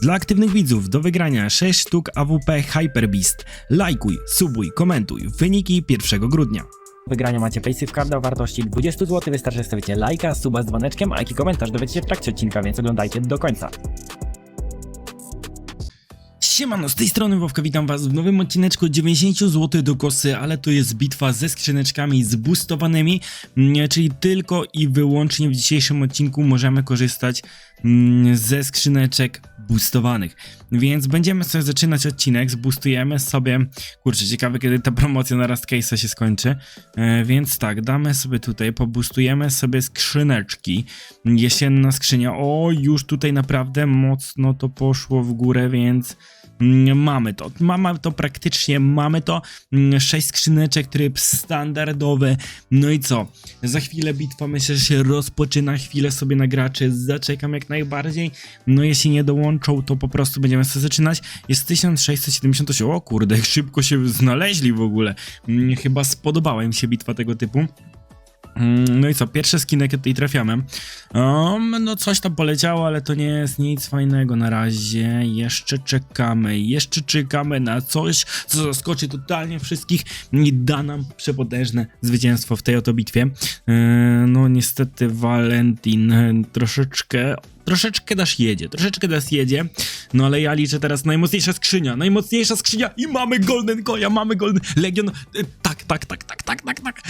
Dla aktywnych widzów do wygrania 6 sztuk AWP Hyper Beast. Lajkuj, subuj, komentuj. Wyniki 1 grudnia. Do wygrania macie Paysafe Card o wartości 20 zł. Wystarczy stawicie lajka, suba z dzwoneczkiem, a jaki komentarz dowiecie się w trakcie odcinka, więc oglądajcie do końca. Siemano, z tej strony Wowka, witam was w nowym odcineczku 90 zł do kosy, ale to jest bitwa ze skrzyneczkami zboostowanymi, mm, czyli tylko i wyłącznie w dzisiejszym odcinku możemy korzystać mm, ze skrzyneczek boostowanych. Więc będziemy sobie zaczynać odcinek, zboostujemy sobie, kurczę, ciekawe kiedy ta promocja na Rust Case'a się skończy, e, więc tak, damy sobie tutaj, poboostujemy sobie skrzyneczki, jesienna skrzynia, o już tutaj naprawdę mocno to poszło w górę, więc Mamy to, mamy to praktycznie, mamy to. Mm, Sześć skrzyneczek, tryb standardowy. No i co? Za chwilę bitwa myślę, że się rozpoczyna. Chwilę sobie na graczy zaczekam jak najbardziej. No jeśli nie dołączą, to po prostu będziemy sobie zaczynać. Jest 1678. O kurde, jak szybko się znaleźli w ogóle. Mm, Chyba spodobała im się bitwa tego typu. Mm, No i co, pierwsze skiny, jakie tutaj trafiamy. Um, no coś tam poleciało, ale to nie jest nic fajnego na razie. Jeszcze czekamy, jeszcze czekamy na coś, co zaskoczy totalnie wszystkich i da nam przepotężne zwycięstwo w tej oto bitwie. Yy, no niestety Valentin e, troszeczkę troszeczkę dasz jedzie, troszeczkę nas jedzie, no ale ja liczę teraz najmocniejsza skrzynia, najmocniejsza skrzynia i mamy Golden Koya, mamy Golden Legion, E, tak, tak, tak, tak, tak, tak, tak,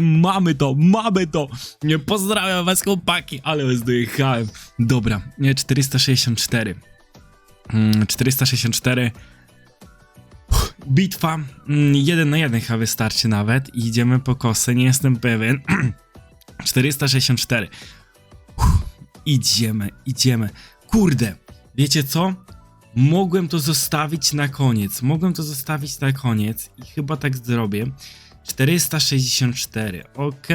mamy to, mamy to, pozdrawiam was chłopaki, ale was dojechałem, dobra, nie, 464, Mm, 464, Uff, bitwa, mm, jeden na jeden chyba wystarczy nawet, idziemy po kosę, nie jestem pewien, 464, Idziemy, idziemy. Kurde, wiecie co? Mogłem to zostawić na koniec. Mogłem to zostawić na koniec i chyba tak zrobię. 464, ok,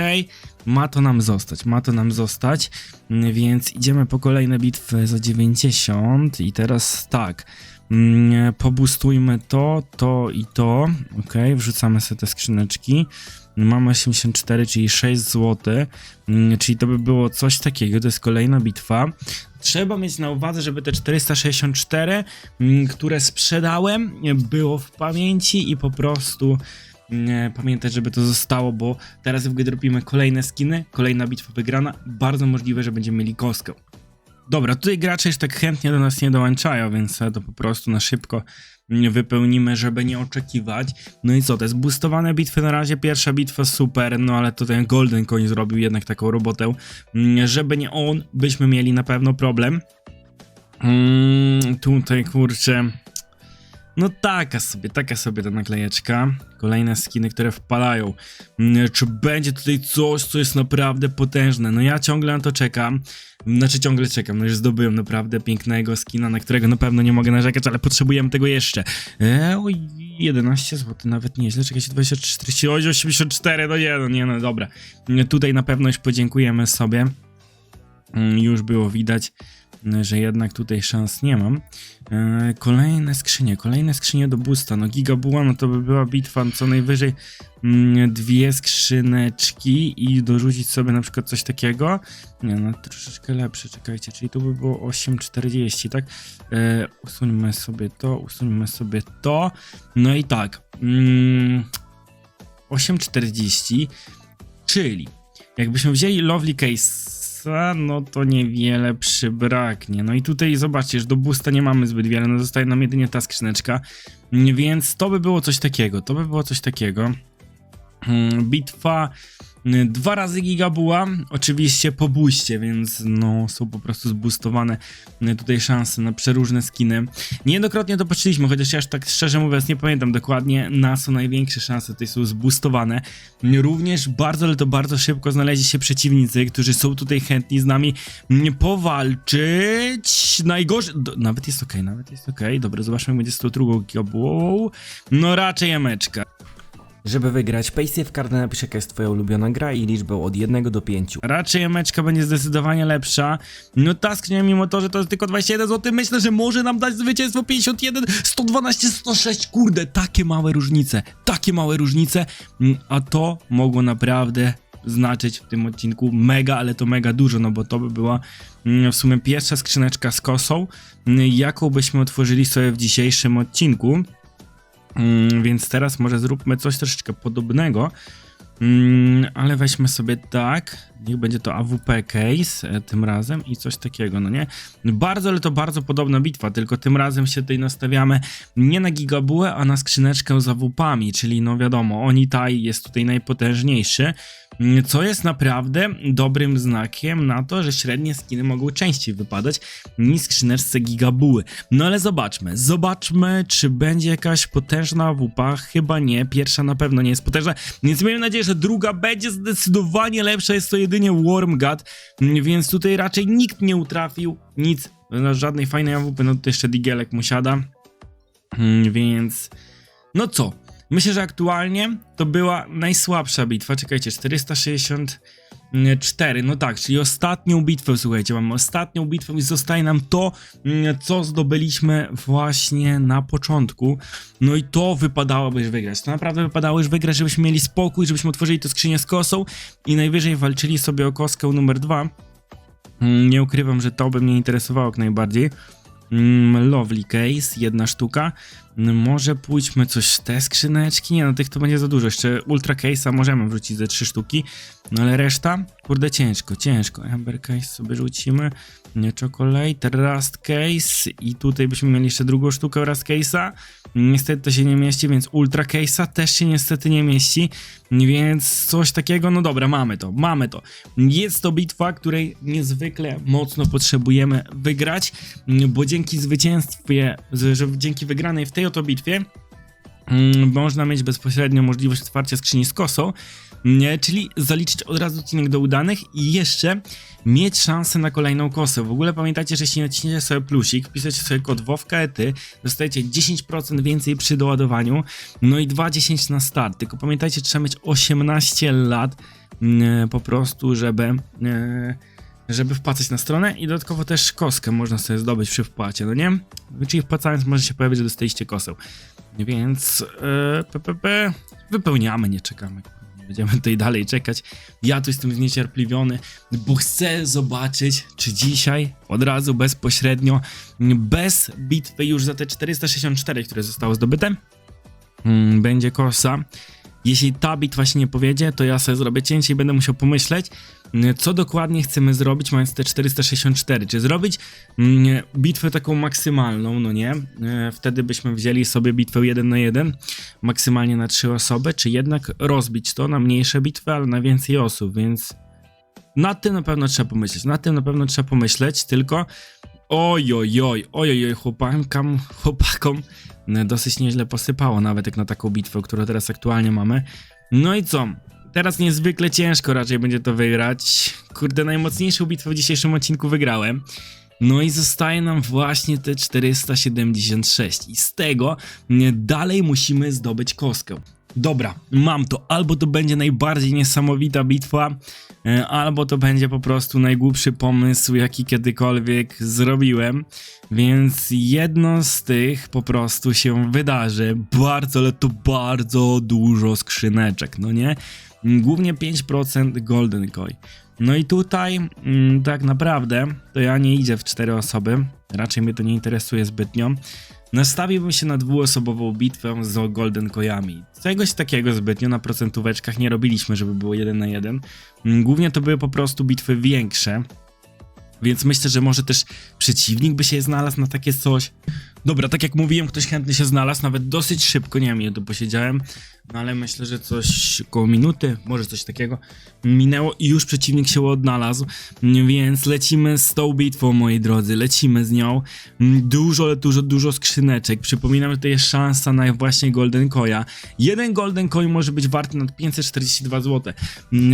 ma to nam zostać, ma to nam zostać, Mm, więc idziemy po kolejne bitwy za 90 i teraz tak, mm, pobustujmy to, to i to, ok, wrzucamy sobie te skrzyneczki, mamy 84, czyli 6 zł, Mm, czyli to by było coś takiego, to jest kolejna bitwa. Trzeba mieć na uwadze, żeby te 464, mm, które sprzedałem, było w pamięci i po prostu pamiętać, żeby to zostało, bo teraz jak wydropimy kolejne skiny, kolejna bitwa wygrana, bardzo możliwe, że będziemy mieli kostkę. Dobra, tutaj gracze już tak chętnie do nas nie dołączają, więc to po prostu na szybko wypełnimy, żeby nie oczekiwać. No i co, to jest boostowane bitwy na razie, pierwsza bitwa super, no ale to ten Golden Coin zrobił jednak taką robotę, żeby nie on, byśmy mieli na pewno problem. Mm, tutaj kurczę, no taka sobie, taka sobie ta naklejeczka. Kolejne skiny, które wpalają. Mm, Czy będzie tutaj coś, co jest naprawdę potężne? No ja ciągle na to czekam. Znaczy ciągle czekam, no już zdobyłem naprawdę pięknego skina, na którego na pewno nie mogę narzekać, ale potrzebujemy tego jeszcze. Eee, oj, 11 zł, nawet nieźle, czekajcie, 23, 40, oj, 84, no nie, no nie, no dobra. Mm, Tutaj na pewno już podziękujemy sobie. Mm, Już było widać, że jednak tutaj szans nie mam. E, Kolejne skrzynie, kolejne skrzynie do boosta. No gigabuła, no to by była bitwa co najwyżej mm, dwie skrzyneczki i dorzucić sobie na przykład coś takiego. Nie, no troszeczkę lepsze, czekajcie, czyli to by było 8,40, tak? E, usuńmy sobie to, usuńmy sobie to. No i tak. Mm, 8,40, czyli jakbyśmy wzięli Lovely Case'a, no to niewiele przybraknie. No i tutaj zobaczcie, że do boosta nie mamy zbyt wiele, no zostaje nam jedynie ta skrzyneczka, więc to by było coś takiego, to by było coś takiego. Mm, Bitwa y, dwa razy gigabuła, oczywiście po booście, więc no są po prostu zboostowane y, tutaj szanse na przeróżne skiny. Niejednokrotnie to patrzyliśmy, chociaż ja aż tak szczerze mówiąc nie pamiętam dokładnie na co największe szanse tutaj są zboostowane. Również bardzo, ale to bardzo szybko znaleźli się przeciwnicy, którzy są tutaj chętni z nami mm, powalczyć. Najgorzej, nawet jest ok, nawet jest ok. Dobra, zobaczmy będzie z tą drugą gigabułą. No raczej jameczka. Żeby wygrać Paysafe Card napisz jaka jest twoja ulubiona gra i liczbę od 1 do 5. Raczej emeczka będzie zdecydowanie lepsza. No ta skrzynia, mimo to, że to jest tylko 21 zł, myślę, że może nam dać zwycięstwo 51, 112, 106. Kurde, takie małe różnice. Takie małe różnice. Mm, A to mogło naprawdę znaczyć w tym odcinku mega, ale to mega dużo, no bo to by była mm, w sumie pierwsza skrzyneczka z kosą, mm, jaką byśmy otworzyli sobie w dzisiejszym odcinku. Mm, Więc teraz może zróbmy coś troszeczkę podobnego. Mm, ale weźmy sobie tak, niech będzie to AWP case e, tym razem i coś takiego, no nie? Bardzo, ale to bardzo podobna bitwa, tylko tym razem się tutaj nastawiamy nie na gigabułę, a na skrzyneczkę z AWP-ami, czyli no wiadomo, Onitai jest tutaj najpotężniejszy, mm, co jest naprawdę dobrym znakiem na to, że średnie skiny mogą częściej wypadać niż skrzyneczce gigabuły. No ale zobaczmy, zobaczmy, czy będzie jakaś potężna AWP, chyba nie, pierwsza na pewno nie jest potężna, więc miejmy nadzieję, że druga będzie zdecydowanie lepsza, jest to jedynie Wormgat, mm, więc tutaj raczej nikt nie utrafił, nic, no, żadnej fajnej AWP, no to jeszcze Digielek mu siada, Mm, więc no co, myślę, że aktualnie to była najsłabsza bitwa, czekajcie, 464, no tak, czyli ostatnią bitwę, słuchajcie, mamy ostatnią bitwę i zostaje nam to, mm, co zdobyliśmy właśnie na początku, no i to wypadałoby już wygrać, to naprawdę wypadało już wygrać, żebyśmy mieli spokój, żebyśmy otworzyli tę skrzynię z kosą i najwyżej walczyli sobie o koskę numer dwa. Mm, Nie ukrywam, że to by mnie interesowało jak najbardziej. Mm, Lovely case, jedna sztuka. Mm, Może pójdźmy coś te skrzyneczki. Nie, no tych to będzie za dużo. Jeszcze ultra case'a możemy wrzucić ze trzy sztuki. No ale reszta? Kurde, ciężko, ciężko. Amber case sobie rzucimy. Nie chocolate, rust case. I tutaj byśmy mieli jeszcze drugą sztukę rust case'a. Niestety to się nie mieści, więc ultra case'a też się niestety nie mieści. Więc coś takiego, no dobra, mamy to, mamy to. Jest to bitwa, której niezwykle mocno potrzebujemy wygrać, bo dzięki zwycięstwie, że dzięki wygranej w tej oto bitwie mm, można mieć bezpośrednio możliwość otwarcia skrzyni z kosą, czyli zaliczyć od razu odcinek do udanych i jeszcze mieć szansę na kolejną kosę. W ogóle pamiętajcie, że jeśli naciśniecie sobie plusik, wpiszecie sobie kod WOWKETY, dostajecie 10% więcej przy doładowaniu, no i 2,10 na start. Tylko pamiętajcie, trzeba mieć 18 lat mm, po prostu, żeby... e, żeby wpłacać na stronę i dodatkowo też koskę można sobie zdobyć przy wpłacie, no nie? Czyli wpłacając może się pojawić, że dostaliście kosę. Więc e, PPP wypełniamy, nie czekamy. Będziemy tutaj dalej czekać. Ja tu jestem zniecierpliwiony, bo chcę zobaczyć, czy dzisiaj od razu bezpośrednio, bez bitwy już za te 464, które zostało zdobyte, mm, będzie kosa. Jeśli ta bitwa się nie powiedzie, to ja sobie zrobię cięcie i będę musiał pomyśleć, mm, co dokładnie chcemy zrobić, mając te 464. Czy zrobić mm, bitwę taką maksymalną, no nie? E, Wtedy byśmy wzięli sobie bitwę 1 na 1, maksymalnie na 3 osoby, czy jednak rozbić to na mniejsze bitwy, ale na więcej osób, więc nad tym na pewno trzeba pomyśleć. Nad tym na pewno trzeba pomyśleć, tylko oj, oj, oj, oj, oj, chłopakom, chłopakom e, dosyć nieźle posypało, nawet jak na taką bitwę, którą teraz aktualnie mamy. No i co? Teraz niezwykle ciężko raczej będzie to wygrać. Kurde, najmocniejszą bitwę w dzisiejszym odcinku wygrałem. No i zostaje nam właśnie te 476 i z tego nie, dalej musimy zdobyć kostkę. Dobra, mam to. Albo to będzie najbardziej niesamowita bitwa, e, albo to będzie po prostu najgłupszy pomysł, jaki kiedykolwiek zrobiłem. Więc jedno z tych po prostu się wydarzy. Bardzo, ale to bardzo dużo skrzyneczek, no nie? Głównie 5% Golden Koi. No i tutaj mm, tak naprawdę to ja nie idę w cztery osoby, raczej mnie to nie interesuje zbytnio. Nastawiłbym się na dwuosobową bitwę z Golden Kojami. Czegoś takiego zbytnio na procentóweczkach nie robiliśmy, żeby było jeden na jeden. Głównie to były po prostu bitwy większe, więc myślę, że może też przeciwnik by się znalazł na takie coś. Dobra, tak jak mówiłem, ktoś chętny się znalazł, nawet dosyć szybko, nie wiem ile tu posiedziałem, no ale myślę, że coś około minuty, może coś takiego minęło i już przeciwnik się odnalazł, więc lecimy z tą bitwą, moi drodzy, lecimy z nią. Dużo, dużo, dużo skrzyneczek. Przypominam, że to jest szansa na właśnie Golden Coina. Jeden Golden Coin może być warty nad 542 zł,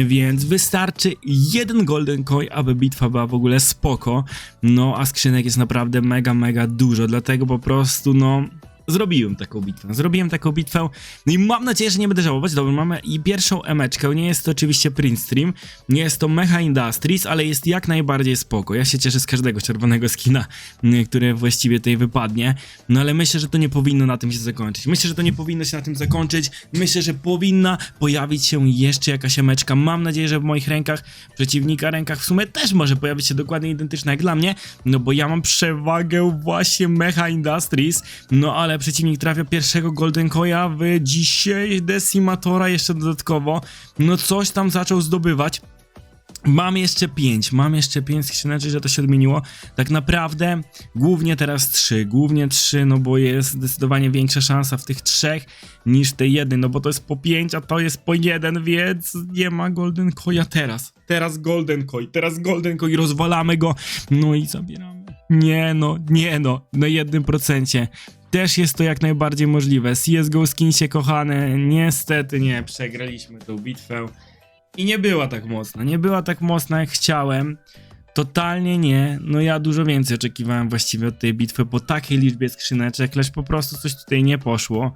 więc wystarczy jeden Golden Coin, aby bitwa była w ogóle spoko. No, a skrzynek jest naprawdę mega, mega dużo, dlatego po prostu, no, zrobiłem taką bitwę. Zrobiłem taką bitwę no i mam nadzieję, że nie będę żałować. Dobra, mamy i pierwszą emeczkę. Nie jest to oczywiście Print Stream, nie jest to Mecha Industries, ale jest jak najbardziej spoko. Ja się cieszę z każdego czerwonego skina, mm, który właściwie tutaj wypadnie. No ale myślę, że to nie powinno na tym się zakończyć. Myślę, że to nie powinno się na tym zakończyć. Myślę, że powinna pojawić się jeszcze jakaś emeczka. Mam nadzieję, że w moich rękach, przeciwnika rękach w sumie też może pojawić się dokładnie identyczna jak dla mnie, no bo ja mam przewagę właśnie Mecha Industries, no ale przeciwnik trafia pierwszego Golden Koya w dzisiaj Decimatora jeszcze dodatkowo, no coś tam zaczął zdobywać. Mam jeszcze 5, mam jeszcze 5 skrzyneczek, że to się odmieniło. Tak naprawdę głównie teraz 3, głównie 3, no bo jest zdecydowanie większa szansa w tych trzech niż tej jednej, no bo to jest po 5, a to jest po 1, więc nie ma Golden Koya teraz. Teraz Golden Koi, teraz Golden Koi, rozwalamy go, no i zabieramy. Nie no, nie no, na jednym procencie. Też jest to jak najbardziej możliwe. CSGO skinsie kochane, niestety nie, przegraliśmy tą bitwę. I nie była tak mocna, nie była tak mocna jak chciałem. Totalnie nie. No ja dużo więcej oczekiwałem właściwie od tej bitwy po takiej liczbie skrzyneczek, lecz po prostu coś tutaj nie poszło.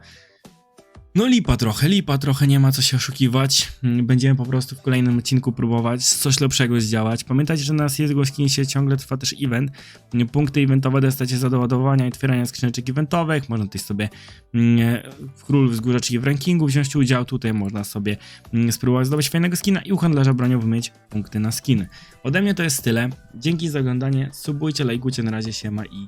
No lipa trochę, lipa trochę, nie ma co się oszukiwać. Mm, Będziemy po prostu w kolejnym odcinku próbować coś lepszego zdziałać. Pamiętajcie, że na CSGO Skinsie ciągle trwa też event. Punkty eventowe dostacie za doładowania i otwierania skrzyneczek eventowych. Można tutaj sobie mm, w Król Wzgórza, czyli w rankingu wziąć udział. Tutaj można sobie mm, spróbować zdobyć fajnego skina i u handlarza broniowym mieć punkty na skiny. Ode mnie to jest tyle. Dzięki za oglądanie. Subujcie, lajkujcie, na razie się ma i